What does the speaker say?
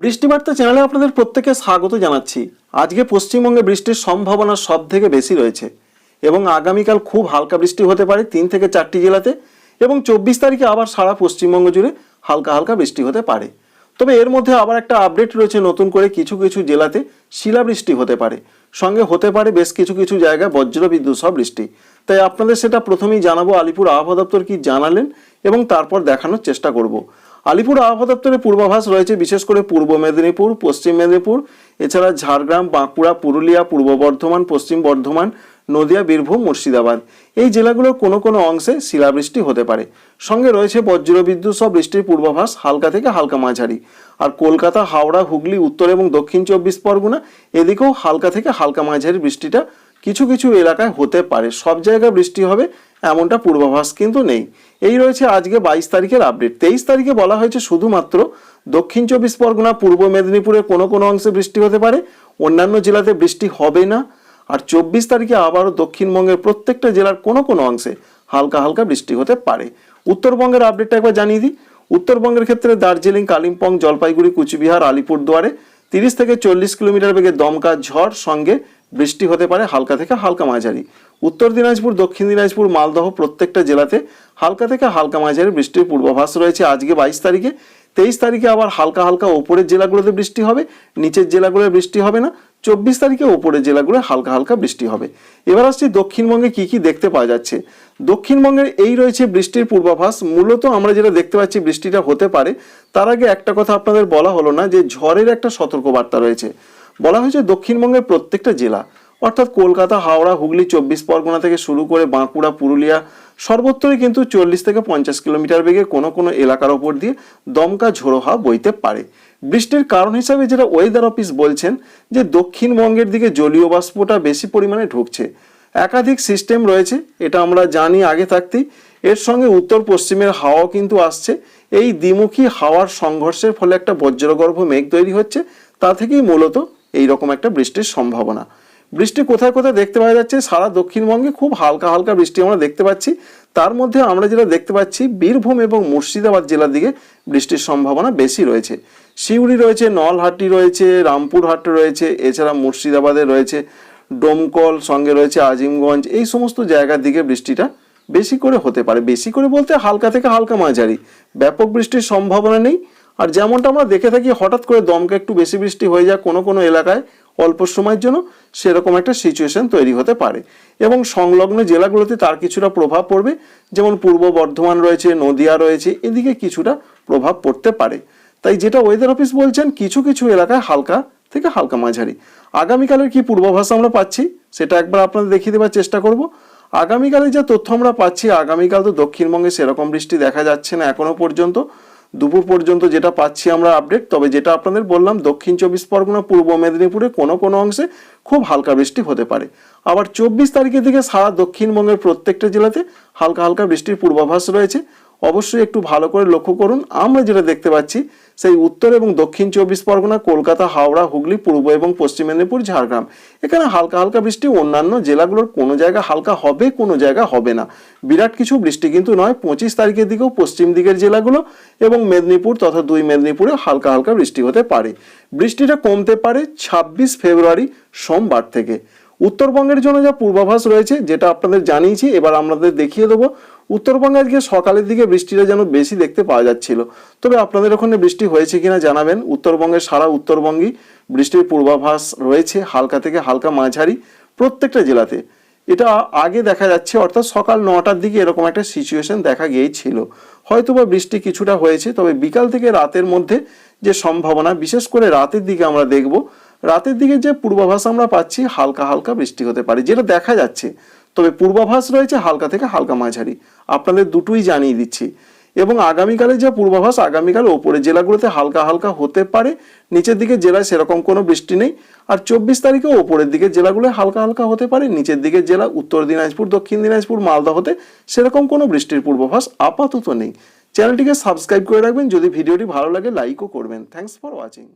বৃষ্টিবার্তা চ্যানেলে আপনাদের প্রত্যেকে স্বাগত জানাচ্ছি। আজকে পশ্চিমবঙ্গে বৃষ্টির সম্ভাবনা সব থেকে বেশি রয়েছে এবং আগামীকাল খুব হালকা বৃষ্টি হতে পারে তিন থেকে চারটি জেলাতে এবং চব্বিশ তারিখে আবার সারা পশ্চিমবঙ্গ জুড়ে হালকা হালকা বৃষ্টি হতে পারে। তবে এর মধ্যে আবার একটা আপডেট রয়েছে নতুন করে কিছু কিছু জেলাতে শিলাবৃষ্টি হতে পারে। সঙ্গে হতে পারে বেশ কিছু কিছু জায়গায় বজ্র বিদ্যুৎ সহ বৃষ্টি। তাই আপনাদের সেটা প্রথমেই জানাব। আলিপুর আবহাওয়া দপ্তর কি জানালেন এবং তারপর দেখানোর চেষ্টা করব। আলিপুর আবহাওয়া দপ্তরের পূর্বাভাস রয়েছে, বিশেষ করে পূর্ব মেদিনীপুর, পশ্চিম মেদিনীপুর, এছাড়া ঝাড়গ্রাম, বাঁকুড়া, পুরুলিয়া, পূর্ব বর্ধমান, পশ্চিম বর্ধমান নদিয়া, বীরভূম, মুর্শিদাবাদ। এই জেলাগুলোর কোনো কোনো অংশে শিলাবৃষ্টি হতে পারে। সঙ্গে রয়েছে বজ্রবিদ্যুৎ, সহ বৃষ্টির পূর্বাভাস হালকা থেকে হালকা মাঝারি। আর কলকাতা, হাওড়া, হুগলি, উত্তর এবং দক্ষিণ চব্বিশ পরগনা এদিকেও হালকা থেকে হালকা মাঝারি বৃষ্টিটা কিছু কিছু এলাকায় হতে পারে। সব জায়গায় বৃষ্টি হবে এমনটা পূর্বাভাস কিন্তু নেই। এই রয়েছে আজকে বাইশ তারিখের আপডেট তেইশ তারিখে বলা হয়েছে শুধুমাত্র দক্ষিণ চব্বিশ পরগনা, পূর্ব মেদিনীপুরের কোনো কোনো অংশে বৃষ্টি হতে পারে। অন্যান্য জেলাতে বৃষ্টি হবে না। আর চব্বিশ তারিখে আবারও দক্ষিণবঙ্গের প্রত্যেকটা জেলার কোনো কোনো অংশে হালকা হালকা বৃষ্টি হতে পারে। উত্তরবঙ্গের আপডেটটা একবার জানিয়ে দিই। উত্তরবঙ্গের ক্ষেত্রে দার্জিলিং, কালিম্পং, জলপাইগুড়ি, কুচবিহার, আলিপুরদুয়ারে তিরিশ থেকে চল্লিশ কিলোমিটার বেগে দমকা ঝড় সঙ্গে বৃষ্টি হতে পারে হালকা থেকে হালকা মাঝারি। উত্তর দিনাজপুর, দক্ষিণ দিনাজপুর, মালদহ প্রত্যেকটা জেলাতে হালকা থেকে হালকা মাঝারি বৃষ্টির পূর্বাভাস রয়েছে। আজকে বাইশ তারিখে তেইশ তারিখে আবার হালকা হালকা ওপরের জেলাগুলোতে বৃষ্টি হবে, নিচের জেলাগুলোয় বৃষ্টি হবে না। চব্বিশ তারিখে ওপরের জেলাগুলোয় হালকা হালকা বৃষ্টি হবে। এবার আসছি দক্ষিণবঙ্গে কি কি দেখতে পাওয়া যাচ্ছে। দক্ষিণবঙ্গের এই রয়েছে বৃষ্টির পূর্বাভাস। মূলত আমরা যেটা দেখতে পাচ্ছি বৃষ্টিটা হতে পারে, তার আগে একটা কথা আপনাদের বলা হলো না যে ঝড়ের একটা সতর্কবার্তা রয়েছে। বলা হয়েছে দক্ষিণবঙ্গের প্রত্যেকটা জেলা অর্থাৎ কলকাতা, হাওড়া, হুগলি চব্বিশ পরগনা থেকে শুরু করে বাঁকুড়া, পুরুলিয়া সর্বত্রই কিন্তু চল্লিশ থেকে পঞ্চাশ কিলোমিটার বেগে কোনো কোনো এলাকার ওপর দিয়ে দমকা ঝোড়ো হাওয়া বইতে পারে। বৃষ্টির কারণ হিসাবে যেটা ওয়েদার অফিস বলছেন যে দক্ষিণবঙ্গের দিকে জলীয় বাষ্পটা বেশি পরিমাণে ঢুকছে। একাধিক সিস্টেম রয়েছে, এটা আমরা জানি আগে থাকতেই। এর সঙ্গে উত্তর পশ্চিমের হাওয়াও কিন্তু আসছে। এই দ্বিমুখী হাওয়ার সংঘর্ষের ফলে একটা বজ্রগর্ভ মেঘ তৈরি হচ্ছে। তা থেকেই মূলত এই রকম একটা বৃষ্টির সম্ভাবনা। বৃষ্টি কোথায় কোথায় দেখতে পাওয়া যাচ্ছে, সারা দক্ষিণবঙ্গে খুব হালকা হালকা বৃষ্টি আমরা দেখতে পাচ্ছি। তার মধ্যে আমরা যেটা দেখতে পাচ্ছি, বীরভূম এবং মুর্শিদাবাদ জেলার দিকে বৃষ্টির সম্ভাবনা বেশি রয়েছে। সিউড়ি রয়েছে, নলহাটি রয়েছে, রামপুরহাট রয়েছে, এছাড়া মুর্শিদাবাদে রয়েছে, ডোমকল সঙ্গে রয়েছে আজিমগঞ্জ, এই সমস্ত জায়গার দিকে বৃষ্টিটা বেশি করে হতে পারে। বেশি করে বলতে হালকা থেকে হালকা মাঝারি। ব্যাপক বৃষ্টির সম্ভাবনা নেই। আর যেমনটা আমরা দেখে থাকি, হঠাৎ করে দমকা একটু বেশি বৃষ্টি হয়ে যায় কোনো কোনো এলাকায় অল্প সময়ের জন্য সেরকম একটা সিচুয়েশন তৈরি হতে পারে। এবং সংলগ্ন জেলাগুলোতে তার কিছুটা প্রভাব পড়বে। যেমন পূর্ব বর্ধমান রয়েছে, নদিয়া রয়েছে, এদিকে কিছুটা প্রভাব পড়তে পারে। তাই যেটা ওয়েদার অফিস বলছেন, কিছু কিছু এলাকায় হালকা থেকে হালকা মাঝারি। আগামীকালের কি পূর্বাভাস আমরা পাচ্ছি, সেটা একবার আপনাদের দেখিয়ে দেওয়ার চেষ্টা করব। আগামীকালে যে তথ্য আমরা পাচ্ছি, আগামীকাল তো দক্ষিণবঙ্গে সেরকম বৃষ্টি দেখা যাচ্ছে না এখনও পর্যন্ত। দুপুর পর্যন্ত যেটা পাচ্ছি আমরা আপডেট তবে যেটা আপনাদের বললাম, দক্ষিণ চব্বিশ পরগনা, পূর্ব মেদিনীপুরে কোনো কোনো অংশে খুব হালকা বৃষ্টি হতে পারে। আবার চব্বিশ তারিখের দিকে সারা দক্ষিণবঙ্গের প্রত্যেকটা জেলাতে হালকা হালকা বৃষ্টির পূর্বাভাস রয়েছে। অবশ্যই একটু ভালো করে লক্ষ্য করুন। আমরা যেটা দেখতে পাচ্ছি, সেই উত্তর এবং দক্ষিণ চব্বিশ পরগনা, কলকাতা, হাওড়া, হুগলি, পূর্ব এবং পশ্চিম মেদিনীপুর, ঝাড়গ্রাম। এখানে হালকা হালকা বৃষ্টি, অন্যান্য জেলাগুলোর কোনো জায়গা হালকা হবে, কোনো জায়গা হবে না। বিরাট কিছু বৃষ্টি কিন্তু নয়, পঁচিশ তারিখের দিকেও পশ্চিম দিকের জেলাগুলো এবং মেদিনীপুর তথা দুই মেদিনীপুরে হালকা হালকা বৃষ্টি হতে পারে। বৃষ্টিটা কমতে পারে ছাব্বিশ ফেব্রুয়ারি সোমবার থেকে। উত্তরবঙ্গের জন্য যা পূর্বাভাস রয়েছে, যেটা আপনাদের জানিয়েছি, এবার আমাদের দেখিয়ে দেবো। উত্তরবঙ্গে আজকে সকালের দিকে বৃষ্টিটা যেন বেশি দেখতে পাওয়া যাচ্ছিল। তবে আপনাদের ওখানে বৃষ্টি হয়েছে কিনা জানাবেন। উত্তরবঙ্গের সারা উত্তরবঙ্গেই বৃষ্টির পূর্বাভাস রয়েছে, হালকা থেকে হালকা মাঝারি প্রত্যেকটা জেলাতে। এটা আগে দেখা যাচ্ছে, অর্থাৎ সকাল নটার দিকে এরকম একটা সিচুয়েশন দেখা গিয়েছিল। হয়তো বা বৃষ্টি কিছুটা হয়েছে, তবে বিকাল থেকে রাতের মধ্যে যে সম্ভাবনা, বিশেষ করে রাতের দিকে আমরা দেখব রাতের দিকে যে পূর্বাভাস আমরা পাচ্ছি, হালকা হালকা বৃষ্টি হতে পারে, যেটা দেখা যাচ্ছে। তবে পূর্বাভাস রয়েছে হালকা থেকে হালকা মাঝারি। আপনাদের দুটোই জানিয়ে দিচ্ছি। এবং আগামীকালে যে পূর্বাভাস, আগামীকাল ওপরে জেলাগুলোতে হালকা হালকা হতে পারে, নিচের দিকে জেলায় সেরকম কোনো বৃষ্টি নেই। আর চব্বিশ তারিখে ওপরের দিকে জেলাগুলো হালকা হালকা হতে পারে, নিচের দিকের জেলা উত্তর দিনাজপুর, দক্ষিণ দিনাজপুর, মালদা হতে সেরকম কোনো বৃষ্টির পূর্বাভাস আপাতত নেই। চ্যানেলটিকে সাবস্ক্রাইব করে রাখবেন, যদি ভিডিওটি ভালো লাগে, লাইকও করবেন। Thanks for watching